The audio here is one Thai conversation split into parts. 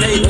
Hey,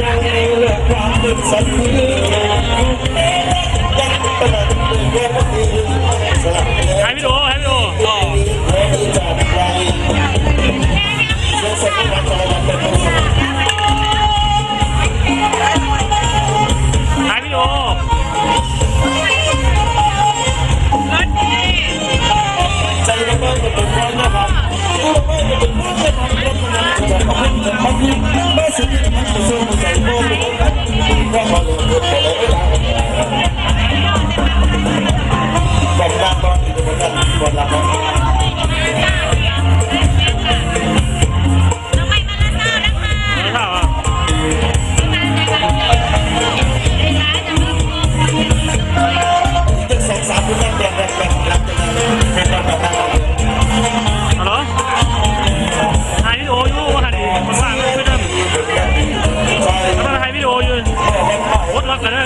เราเลือกความมืดสดมืด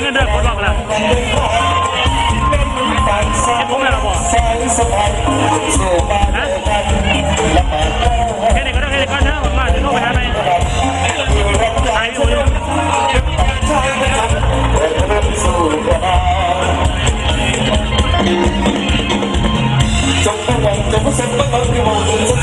งินเดือนคนรอบละเห็นผมไหมล่ะบ่ฮะแค่นี้ก็ได้แค่นี้ก็ได้มเดี๋น้ไหาไหมหายอยู่ม่จงระวังจระปรยู่มอง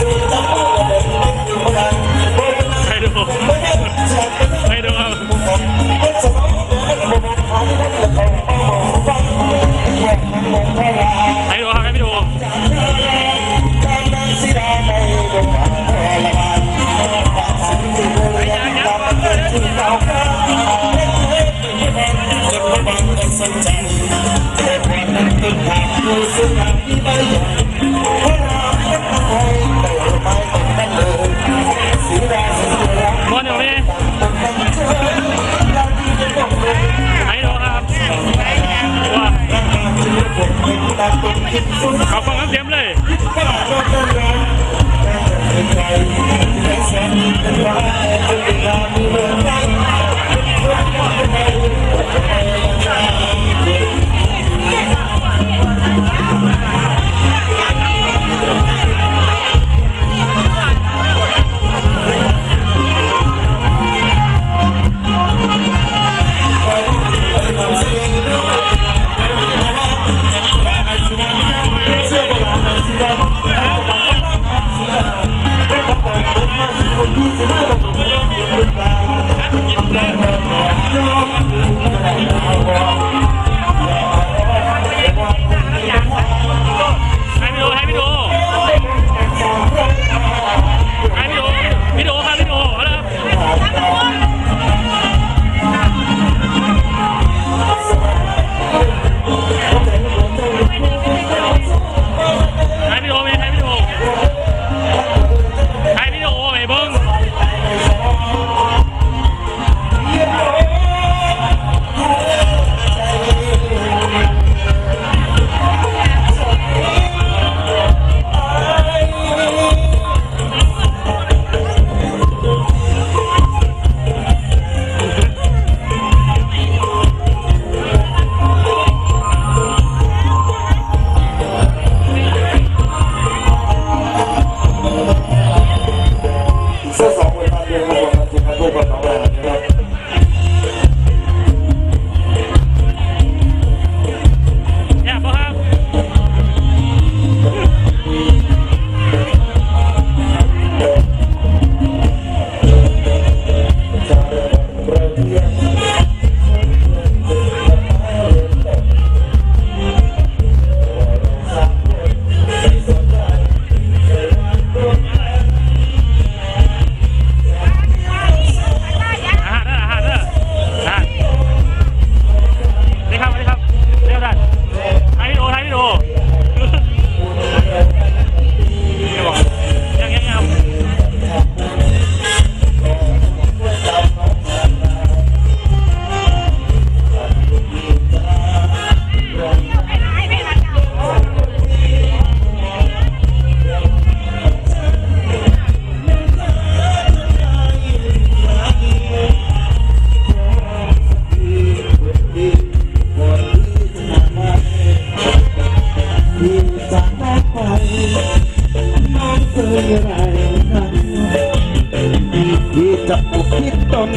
ที่จับปุกคิดตน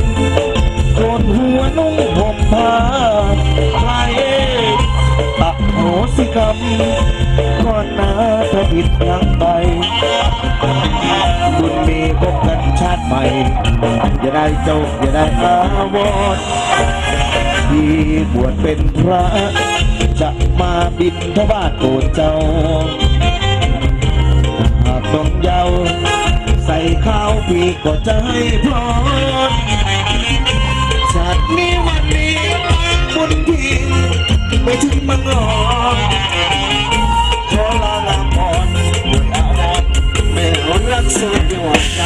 คนหัวนุ่งห่มผ้าใครตักโหสิกรรมก่อนนาเธอผิดทางไปบุญมีพบกันชาติใหม่ อย่าได้เจ้าอย่าได้อาวรที่บวชเป็นพระ จะมาบิดทบาทโกรธเจ้า หากต้องยาว เขาพี่ก็จะให้พรชาตินี้วันนี้บุญทินไม่ถึงมังหรอกขอลาลาพรบุญอาพรแม่รักษาดวงใจ